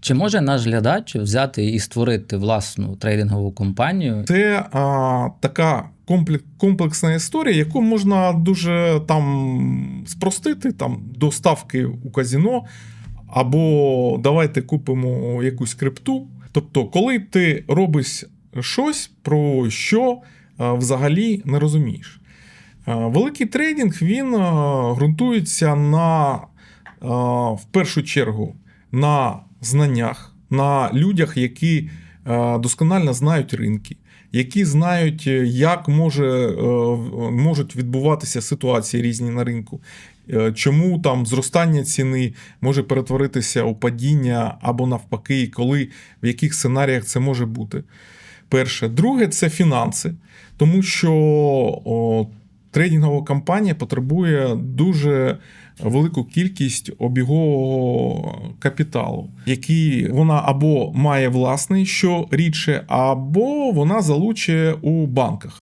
Чи може наш глядач взяти і створити власну трейдингову компанію? Це а, така комплексна історія, яку можна дуже там спростити там, до ставки у казіно, або давайте купимо якусь крипту. Тобто, коли ти робиш щось, про що а, взагалі не розумієш. А, Великий трейдинг він а, ґрунтується на а, в першу чергу на знаннях, на людях, які досконально знають ринки, які знають, е, як може, е, можуть відбуватися ситуації різні на ринку. Е, Чому там зростання ціни може перетворитися у падіння або навпаки, коли в яких сценаріях це може бути. Перше. Друге, це фінанси, тому що о, трейдингова компанія потребує дуже велику кількість обігового капіталу, який вона або має власний, що рідше, або вона залучує у банках.